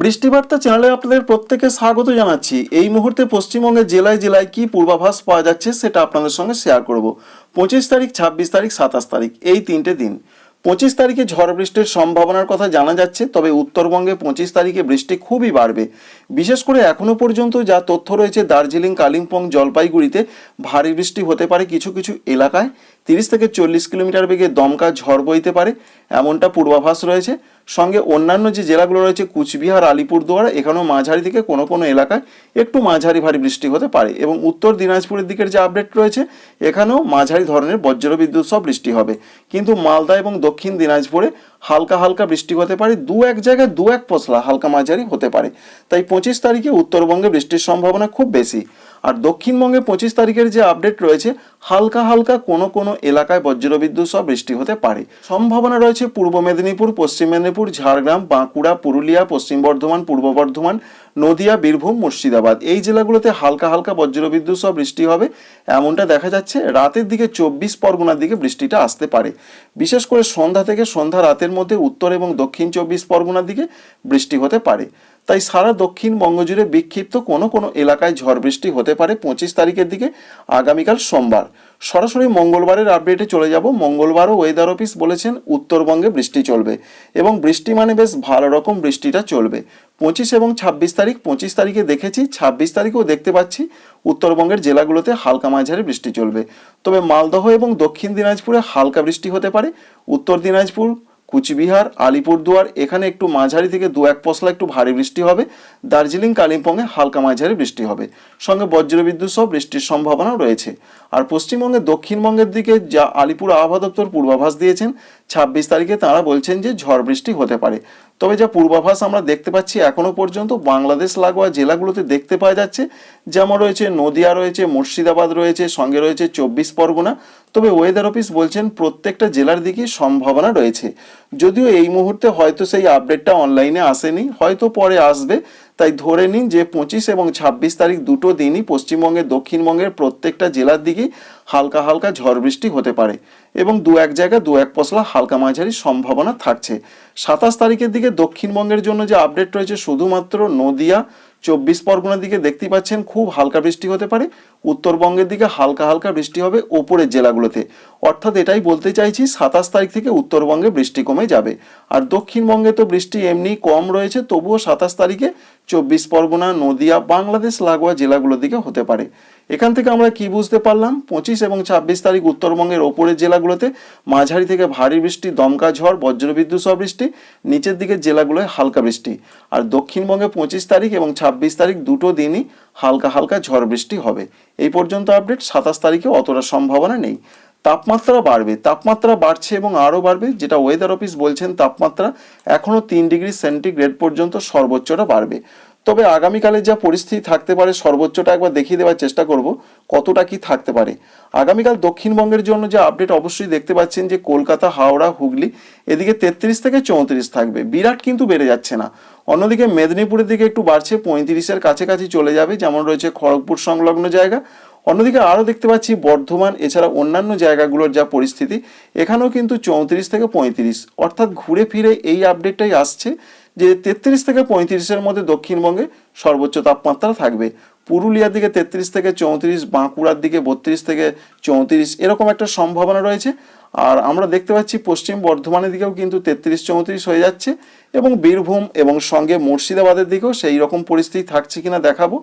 বৃষ্টিবার্তা চ্যানেলে আপনাদের প্রত্যেকে স্বাগত জানাচ্ছি। এই মুহূর্তে পশ্চিমবঙ্গের জেলায় জেলায় কি পূর্বাভাস পাওয়া যাচ্ছে সেটা আপনাদের সঙ্গে শেয়ার করব। পঁচিশ তারিখ, ছাব্বিশ তারিখ, সাতাশ তারিখ, এই তিনটে দিন। পঁচিশ তারিখে ঝড় বৃষ্টির সম্ভাবনার কথা জানা যাচ্ছে, তবে উত্তরবঙ্গে পঁচিশ তারিখে বৃষ্টি খুবই বাড়বে। বিশেষ করে এখনও পর্যন্ত যা তথ্য রয়েছে, দার্জিলিং, কালিম্পং, জলপাইগুড়িতে ভারী বৃষ্টি হতে পারে কিছু কিছু এলাকায়। তিরিশ থেকে চল্লিশ কিলোমিটার বেগে দমকা ঝড় বইতে পারে, এমনটা পূর্বাভাস রয়েছে। সঙ্গে অন্যান্য যে জেলাগুলো রয়েছে, কুচবিহার, আলিপুরদুয়ার, এখানেও মাঝারি থেকে কোনো কোনো এলাকায় একটু মাঝারি ভারী বৃষ্টি হতে পারে এবং উত্তর দিনাজপুরের দিকের যে আপডেট রয়েছে, এখানেও মাঝারি ধরনের বজ্রবিদ্যুৎ সহ বৃষ্টি হবে। কিন্তু মালদা এবং দক্ষিণ দিনাজপুরে হালকা হালকা বৃষ্টি হতে পারে, দু এক জায়গায় দু এক পশলা হালকা মাঝারি হতে পারে। তাই পঁচিশ তারিখে উত্তরবঙ্গে বৃষ্টির সম্ভাবনা খুব বেশি। আর দক্ষিণবঙ্গে পঁচিশ তারিখের যে আপডেট রয়েছে, হালকা হালকা কোনো কোনো এলাকায় বজ্রবিদ্যুৎ সহ বৃষ্টি হতে পারে। সম্ভাবনা রয়েছে পূর্ব মেদিনীপুর, পশ্চিম মেদিনীপুর, ঝাড়গ্রাম, বাঁকুড়া, পুরুলিয়া, পশ্চিম বর্ধমান, পূর্ব বর্ধমান, নদিয়া, বীরভূম, মুর্শিদাবাদ। এই জেলাগুলোতে হালকা হালকা বজ্রবিদ্যুৎ সহ বৃষ্টি হবে। এমনটা দেখা যাচ্ছে, রাতের দিকে চব্বিশ পরগনার দিকে বৃষ্টিটা আসতে পারে। বিশেষ করে সন্ধ্যা থেকে সন্ধ্যা রাতের মধ্যে উত্তর এবং দক্ষিণ চব্বিশ পরগনার দিকে বৃষ্টি হতে পারে। তাই সারা দক্ষিণবঙ্গ জুড়ে বিক্ষিপ্ত কোনো কোনো এলাকায় ঝড় বৃষ্টি হতে পারে পঁচিশ তারিখের দিকে, আগামীকাল সোমবার। সরাসরি মঙ্গলবারের আপডেটে চলে যাব। মঙ্গলবারও ওয়েদার অফিস বলেছেন উত্তরবঙ্গে বৃষ্টি চলবে এবং বৃষ্টি মানে বেশ ভালো রকম বৃষ্টিটা চলবে। পঁচিশ এবং ছাব্বিশ তারিখ, পঁচিশ তারিখে দেখেছি, ছাব্বিশ তারিখেও দেখতে পাচ্ছি উত্তরবঙ্গের জেলাগুলোতে হালকা মাঝারি বৃষ্টি চলবে। তবে মালদহ এবং দক্ষিণ দিনাজপুরে হালকা বৃষ্টি হতে পারে। উত্তর দিনাজপুর কুচবিহার, আলিপুরদুয়ার, এখানে একটু মাঝারি থেকে দু এক পশলা একটু ভারী বৃষ্টি হবে। দার্জিলিং, কালিম্পংয়ে হালকা মাঝারি বৃষ্টি হবে। সঙ্গে বজ্রবিদ্যুৎ সহ বৃষ্টির সম্ভাবনা রয়েছে। আর পশ্চিমবঙ্গে দক্ষিণবঙ্গের দিকে যা আলিপুর আবহাওয়া দপ্তর পূর্বাভাস দিয়েছেন, ছাব্বিশ তারিখে তারা বলছেন যে ঝড় বৃষ্টি হতে পারে। তবে যা পূর্বাভাস আমরা দেখতে পাচ্ছি এখনও পর্যন্ত বাংলাদেশ লাগোয়া জেলাগুলোতে দেখতে পাওয়া যাচ্ছে, যেমন রয়েছে নদিয়া, রয়েছে মুর্শিদাবাদ, রয়েছে, সঙ্গে রয়েছে চব্বিশ পরগনা। তবে ওয়েদার অফিস বলছেন প্রত্যেকটা জেলার দিকে সম্ভাবনা রয়েছে। যদিও এই মুহূর্তে হয়তো সেই আপডেটটা অনলাইনে আসেনি, হয়তো পরে আসবে। তাই ধরে নিন যে পঁচিশ এবং ছাব্বিশ তারিখ দুটো দিনই পশ্চিমবঙ্গের, দক্ষিণবঙ্গের প্রত্যেকটা জেলার দিকেই হালকা হালকা ঝড় বৃষ্টি হতে পারে এবং দু এক জায়গায় দু এক পশলা হালকা মাঝারি সম্ভাবনা থাকছে। সাতাশ তারিখের দিকে দক্ষিণবঙ্গের জন্য যে আপডেট রয়েছে, শুধুমাত্র নদিয়া চব্বিশ পরগনার দিকে দেখতে পাচ্ছেন খুব হালকা বৃষ্টি হতে পারে। উত্তরবঙ্গের দিকে হালকা হালকা বৃষ্টি হবে ওপরের জেলাগুলোতে। অর্থাৎ এটাই বলতে চাইছি, সাতাশ তারিখ থেকে উত্তরবঙ্গে বৃষ্টি কমে যাবে। আর দক্ষিণবঙ্গে তো বৃষ্টি এমনি কম রয়েছে, তবুও সাতাশ তারিখে চব্বিশ পরগনা, নদিয়া, বাংলাদেশ, লাগোয়া জেলাগুলোর দিকে হতে পারে। এখান থেকে আমরা কি বুঝতে পারলাম? পঁচিশ এবং ছাব্বিশ তারিখ উত্তরবঙ্গের ওপরের জেলাগুলোতে মাঝারি থেকে ভারী বৃষ্টি, দমকা ঝড়, বজ্রবিদ্যুৎ সহ বৃষ্টি, নিচের দিকের জেলাগুলোয় হালকা বৃষ্টি। আর দক্ষিণবঙ্গে পঁচিশ তারিখ এবং ছাব্বিশ তারিখ দুটো দিনই হালকা হালকা ঝড় বৃষ্টি হবে। এই পর্যন্ত আপডেট। সাতাশ তারিখে অতটা সম্ভাবনা নেই। তাপমাত্রা বাড়বে। তাপমাত্রা বাড়ছে এবং আরও বাড়বে। যেটা ওয়েদার অফিস বলছেন, তাপমাত্রা এখনও তিন ডিগ্রি সেন্টিগ্রেড পর্যন্ত সর্বোচ্চটা বাড়বে। তবে আগামীকালে যা পরিস্থিতি থাকতে পারে, সর্বোচ্চটা একবার দেখিয়ে দেওয়ার চেষ্টা করব, কতটা কি থাকতে পারে। আগামীকাল দক্ষিণবঙ্গের জন্য যে আপডেট অবশ্যই দেখতে পাচ্ছেন যে, কলকাতা, হাওড়া, হুগলি, এদিকে তেত্রিশ থেকে চৌত্রিশ থাকবে। বিরাট কিন্তু বেড়ে যাচ্ছে না। অন্যদিকে মেদিনীপুরের দিকে একটু বাড়ছে, পঁয়ত্রিশের কাছাকাছি চলে যাবে, যেমন রয়েছে খড়গপুর সংলগ্ন জায়গা। অন্যদিকে আরও দেখতে পাচ্ছি বর্ধমান, এছাড়া অন্যান্য জায়গাগুলোর যা পরিস্থিতি, এখানেও কিন্তু চৌত্রিশ থেকে পঁয়ত্রিশ। অর্থাৎ ঘুরে ফিরে এই আপডেটটাই আসছে যে তেত্রিশ থেকে পঁয়ত্রিশের মধ্যে দক্ষিণবঙ্গে সর্বোচ্চ তাপমাত্রা থাকবে। পুরুলিয়ার দিকে তেত্রিশ থেকে চৌত্রিশ, বাঁকুড়ার দিকে বত্রিশ থেকে চৌত্রিশ, এরকম একটা সম্ভাবনা রয়েছে। আর আমরা দেখতে পাচ্ছি পশ্চিম বর্ধমানের দিকেও কিন্তু তেত্রিশ চৌত্রিশ হয়ে যাচ্ছে এবং বীরভূম এবং সঙ্গে মুর্শিদাবাদের দিকেও সেই রকম পরিস্থিতি থাকছে কিনা দেখাবো।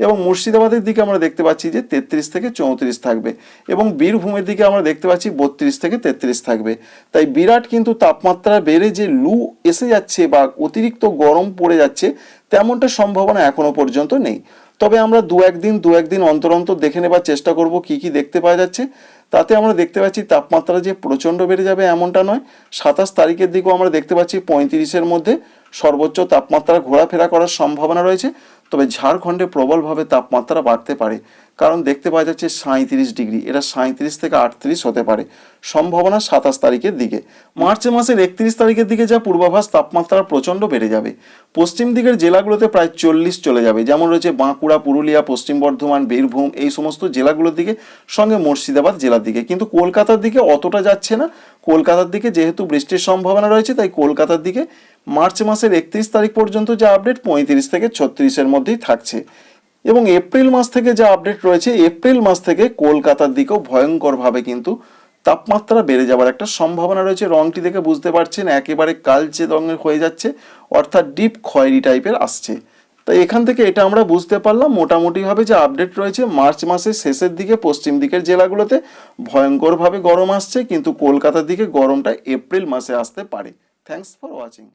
এবং মুর্শিদাবাদের দিকে আমরা দেখতে পাচ্ছি যে তেত্রিশ থেকে চৌত্রিশ থাকবে এবং বীরভূমের দিকে আমরা দেখতে পাচ্ছি বত্রিশ থেকে তেত্রিশ থাকবে। তাই বিরাট কিন্তু তাপমাত্রা বেড়ে যে লু এসে যাচ্ছে বা অতিরিক্ত গরম পড়ে যাচ্ছে, তেমনটা সম্ভাবনা এখনও পর্যন্ত নেই। তবে আমরা দু একদিন দু একদিন অন্তর অন্তর দেখে নেবার চেষ্টা করব কি কি দেখতে পাওয়া যাচ্ছে। তাতে আমরা দেখতে পাচ্ছি তাপমাত্রা যে প্রচণ্ড বেড়ে যাবে এমনটা নয়। সাতাশ তারিখের দিকেও আমরা দেখতে পাচ্ছি পঁয়ত্রিশের মধ্যে সর্বোচ্চ তাপমাত্রা ঘোরাফেরা করার সম্ভাবনা রয়েছে, তবে ঝাড়খণ্ডে প্রবলভাবে তাপমাত্রা বাড়তে পারে। কারণ দেখতে পাওয়া যাচ্ছে সাঁত্রিশ ডিগ্রি, এটা সাঁত্রিশ থেকে আটত্রিশ হতে পারে। সম্ভাবনা সাতাশ তারিখের দিকে। মার্চ মাসের একত্রিশ তারিখের দিকে যা পূর্বাভাস তাপমাত্রা প্রচণ্ড বেড়ে যাবে। পশ্চিম দিকের জেলাগুলোতে প্রায় চল্লিশ চলে যাবে, যেমন রয়েছে বাঁকুড়া, পুরুলিয়া, পশ্চিম বর্ধমান, বীরভূম, এই সমস্ত জেলাগুলোর দিকে, সঙ্গে মুর্শিদাবাদ জেলার দিকে। কিন্তু কলকাতার দিকে অতটা যাচ্ছে না। কলকাতার দিকে যেহেতু বৃষ্টির সম্ভাবনা রয়েছে, তাই কলকাতার দিকে মার্চ মাসের একত্রিশ তারিখ পর্যন্ত যে আপডেট পঁয়ত্রিশ থেকে ছত্রিশের মধ্যেই থাকছে। এবং এপ্রিল মাস থেকে যে আপডেট রয়েছে, এপ্রিল মাস থেকে কলকাতার দিকেও ভয়ঙ্করভাবে কিন্তু তাপমাত্রা বেড়ে যাওয়ার একটা সম্ভাবনা রয়েছে। রংটি দেখে বুঝতে পারছেন, একেবারে কালচে রঙের হয়ে যাচ্ছে, অর্থাৎ ডিপ খয়েরি টাইপের আসছে। তাই এখান থেকে এটা আমরা বুঝতে পারলাম। মোটামুটিভাবে যে আপডেট রয়েছে, মার্চ মাসের শেষের দিকে পশ্চিম দিকের জেলাগুলোতে ভয়ঙ্করভাবে গরম আসছে, কিন্তু কলকাতার দিকে গরমটা এপ্রিল মাসে আসতে পারে। Thanks for watching